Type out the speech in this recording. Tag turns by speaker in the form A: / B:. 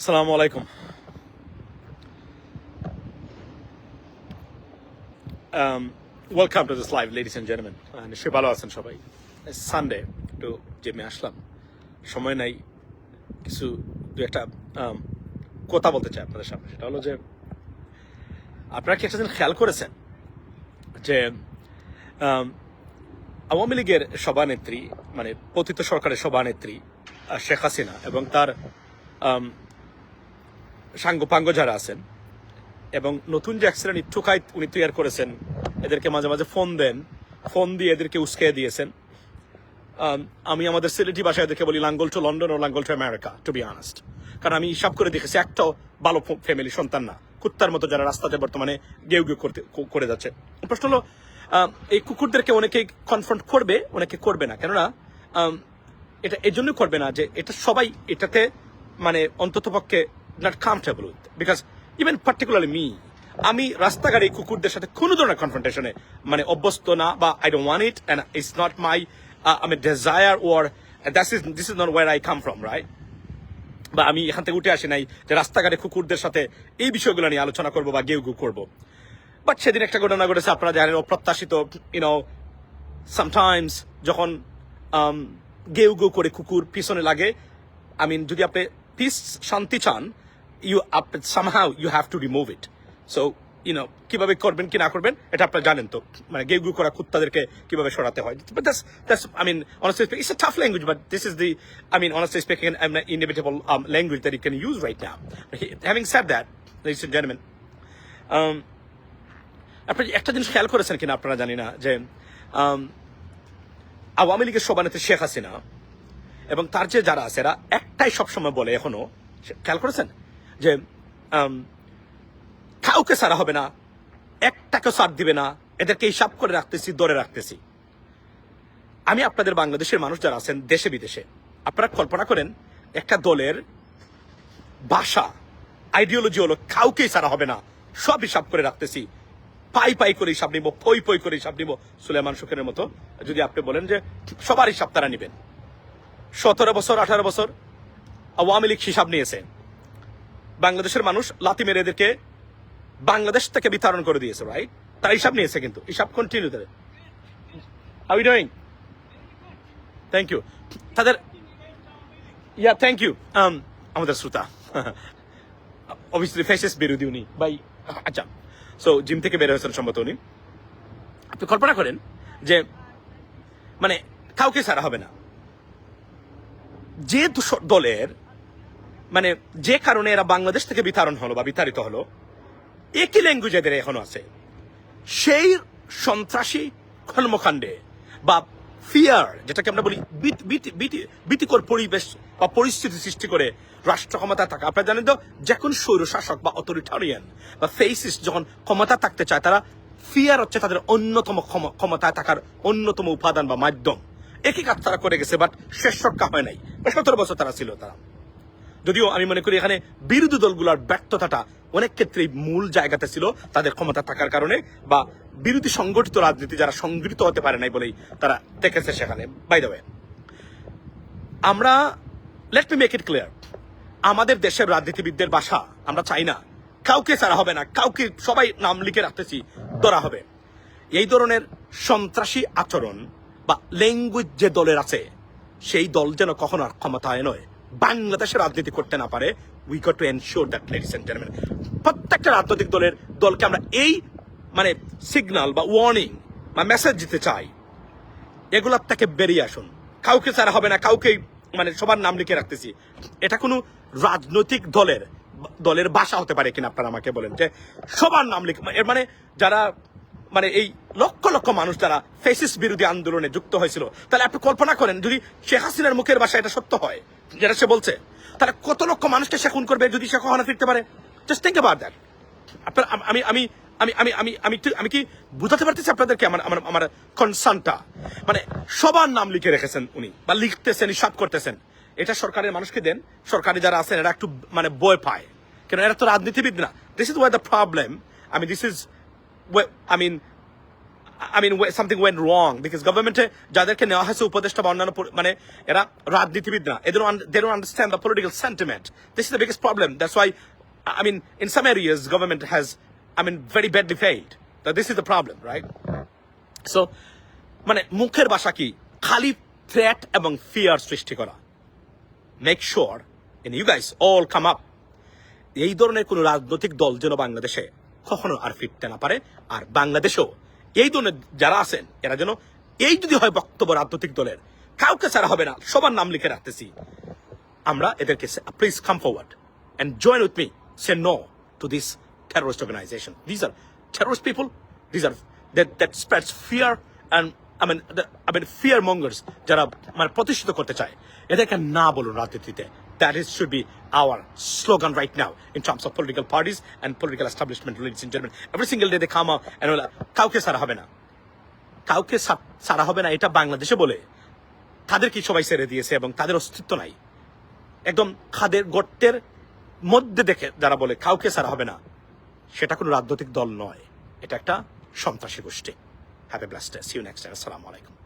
A: আসসালামু আলাইকুম। Welcome to this live ladies and gentleman নিশ্চয়ই ভালো আছেন সবাই। সানডে একটু জিমে আসলাম। সময় নাই কিছু দু একটা um, কথা বলতে চাই আপনাদের সামনে। সেটা হলো যে আপনারা কি একটা দিন খেয়াল করেছেন যে um, আওয়ামী লীগের সভানেত্রী মানে পতিত সরকারের সভানেত্রী শেখ হাসিনা এবং তার um, সাঙ্গপাঙ্গ যারা আছেন এবং নতুন যে শ্রেণির ঠুকাই উনি তৈরি করেছেন, এদেরকে মাঝে মাঝে ফোন দেন, ফোন দিয়ে এদেরকে উস্কে দিয়েছেন। আমি আমাদের সিলেটি ভাষায় এদেরকে বলি লাঙ্গল টু লন্ডন ও লাঙ্গল to America to be honest কারণ আমি হিসাব করে দেখেছি একটাও ভালো ফ্যামিলি সন্তান না। কুত্তার মতো যারা রাস্তাতে বর্তমানে গেউ গেউ করতে করে যাচ্ছে। প্রশ্ন হলো এই কুকুরদেরকে অনেকেই কনফ্রন্ট করবে, অনেকে করবে না। কেননা এটা এই জন্য করবে না যে এটা সবাই এটাতে মানে অন্তত not comfortable with because even particularly me আমি রাস্তাঘাটে কুকুরদের সাথে কোনো ধরনের কনফ্রন্টেশনে মানে অভ্যস্ত না বা I don't want it and it's not my আমি desire or that's is this is not where I come from right বা আমি এখান থেকে উঠে আসি নাই যে রাস্তাঘাটে কুকুরদের সাথে এই বিষয়গুলো নিয়ে আলোচনা করব বা গেউ গু করব। বাট সেদিন একটা ঘটনা ঘটেছে, আপনারা জানেন, অপ্রত্যাশিত ইউনো সামটাইমস যখন গেউ গেউ করে কুকুর পিছনে লাগে আই মিন যদি আপনি পিস শান্তি চান you somehow you have to remove it so you know কীভাবে করবেন কি না করবেন এটা আপনারা জানেন তো। মানে গেউ গেউ করা কুত্তাদেরকে কীভাবে সরাতে হয়। But that's that's I mean it's a tough language but this is the I mean honestly speaking an inevitable um, language that you can use right now. Having said that ladies and gentlemen um, আপনি একটা জিনিস খেয়াল করেছেন কিনা আপনারা জানি না যে আম, আওয়ামী লীগের সভানেত্রী শেখ হাসিনা এবং তার যে যারা আছে এরা একটাই সবসময় বলে এখনও খেয়াল করেছেন? যে কাউকে সারা হবে না একটাকে সার দিবে না, এদেরকে হিসাব করে রাখতেছি, ধরে রাখতেছি। আমি আপনাদের বাংলাদেশের মানুষ যারা আছেন, দেশে বিদেশে, আপনারা কল্পনা করেন, একটা দলের ভাষা আইডিওলজি হলো কাউকেই সারা হবে না, সব হিসাব করে রাখতেছি। পাই পাই করে হিসাব নিব পই পই করে হিসাব নিব, সুলেমান সুখের মতো। যদি আপনি বলেন যে, সবার হিসাব তারা নিবেন। সতেরো বছর, আঠারো বছর, আওয়ামী লীগ হিসাব নিয়েছে। বাংলাদেশের মানুষ লাতি মেরে এদেরকে বাংলাদেশ থেকে বিতরণ করে দিয়েছে রাইট তারা হিসাব নিয়েছে কিন্তু। হিসাব কন্টিনিউ তাদের হাউ ডুইং থ্যাংক ইউ তাদের ইয়া থ্যাংক ইউ আমাদের শ্রোতা। অবভিয়াসলি ফেসেস বিরোধী উনি। বাই আচ্ছা। সো জিম থেকে বের হয়েছেন সম্ভবত উনি। আপনি কল্পনা করেন যে মানে কাউকে সারা হবে না। যে দলের মানে যে কারণে এরা বাংলাদেশ থেকে বিতরণ হলো বা বিতাড়িত হলো, একই ল্যাঙ্গুয়েজ এদের এখনও আছে। সেই সন্ত্রাসী কর্মকাণ্ডে বা ফিয়ার যেটাকে আমরা বলি ভীতিকর পরিবেশ বা পরিস্থিতি সৃষ্টি করে রাষ্ট্র ক্ষমতা থাকা। আপনারা জানেন তো, যে কোন স্বৈর শাসক বা অথরিটারিয়ান বা ফেসিস্ট যখন ক্ষমতা থাকতে চায়, তারা ফিয়ার হচ্ছে তাদের অন্যতম ক্ষম- ক্ষমতায় থাকার অন্যতম উপাদান বা মাধ্যম। একই কাজ তারা করে গেছে বাট শেষ রক্ষা হয় নাই। সতেরো বছর তারা ছিল তারা। যদিও আমি মনে করি এখানে বিরোধী দলগুলোর ব্যর্থতাটা অনেক ক্ষেত্রেই মূল জায়গাতে ছিল তাদের ক্ষমতা থাকার কারণে বা বিরোধী সংগঠিত রাজনীতি যারা সংগঠিত হতে পারে নাই বলেই তারা দেখেছে সেখানে। বাই আমরা let me make it clear আমাদের দেশের রাজনীতিবিদদের বাসা আমরা চাই না। কাউকে ছাড়া হবে না, কাউকে সবাই নাম লিখে রাখতেছি, ধরা হবে। এই ধরনের সন্ত্রাসী আচরণ বা ল্যাঙ্গুয়েজ যে দলের আছে, সেই দল যেন কখনো আর ক্ষমতায় নয়। বাংলাদেশে রাজনীতি করতে না পারে we got to ensure that ladies and gentleman প্রত্যেকটা রাজনৈতিক দলের দলকে আমরা এই মানে সিগন্যাল বা ওয়ার্নিং বা মেসেজ দিতে চাই। এগুলার থেকে বেরিয়ে আসুন। কাউকে ছাড়া হবে না কাউকে মানে সবার নাম লিখে রাখতেছি। এটা কোনো রাজনৈতিক দলের দলের বাসা হতে পারে কিনা আপনারা আমাকে বলেন যে, সবার নাম লিখে, এর মানে যারা মানে এই লক্ষ লক্ষ মানুষ যারা ফেসিস বিরোধী আন্দোলনে যুক্ত হয়েছিল, তাহলে আপনি কল্পনা করেন, যদি শেখ হাসিনার মুখের বাসা এটা সত্য হয়, যেটা সে বলছে, তাহলে কত লক্ষ মানুষকে সে খুন করবে যদি সে কখনো ফিরতে পারে? জাস্ট থিঙ্ক অ্যাবাউট দ্যাট আপনার, আমি আমি আমি আমি আমি আমি আমি কি বুঝাতে পারতেছি আপনাদেরকে আমার আমার আমার কনসার্নটা মানে সবার নাম লিখে রেখেছেন উনি, বা লিখতেছেন, হিসাব করতেছেন। এটা সরকারের মানুষকে দেন, সরকারি যারা আছেন, এরা একটু মানে বয় পায়। কেন, এরা তো রাজনীতিবিদ না। This is why the problem I mean this is I mean I mean something went wrong because গভর্নমেন্টে যাদেরকে নেওয়া হয়েছে উপদেষ্টা বা অন্যান্য মানে এরা রাজনীতিবিদ না এদের they don't understand the political sentiment this is the biggest problem that's why I mean, in some areas, government has, I mean, very badly failed. That this is the problem, right? So, মানে মুখের ভাষা কি? খালি threat এবং fear সৃষ্টি করা। Make sure and you guys all come up এই ধরনের কোন রাজনৈতিক দল যেন বাংলাদেশে কখনো আর ফিরতে না পারে, আর বাংলাদেশও। এই দলের যারা আছেন, এরা যেন এই যদি হয় বক্তব্য রাজনৈতিক দলের, কাউকে ছাড়া হবে না, সবার নাম লিখে রাখতেছি। আমরা এদেরকে please come forward and join with me say no to this terrorist organisation these are terrorist people these are that spreads fear and I mean I mean fear mongers যারা মানে প্রতিষ্ঠিত করতে চায়। এদেরকে না বলুন রাজনীতিতে। That is, should be our slogan right now in terms of political parties and political establishment, ladies and gentlemen. Every single day they come out and কাউকে সারা হবে না। কাউকে সারা হবে না এটা বাংলাদেশে বলে তাদের কি সবাই ছেড়ে দিয়েছে এবং তাদের অস্তিত্ব নাই। একদম খাদের গর্তের মধ্যে দেখে যারা বলে কাউকে ছাড়া হবে না, সেটা কোনো রাজনৈতিক দল নয়। এটা একটা সন্ত্রাসী গোষ্ঠী। Have a blast see you next আসসালামু আলাইকুম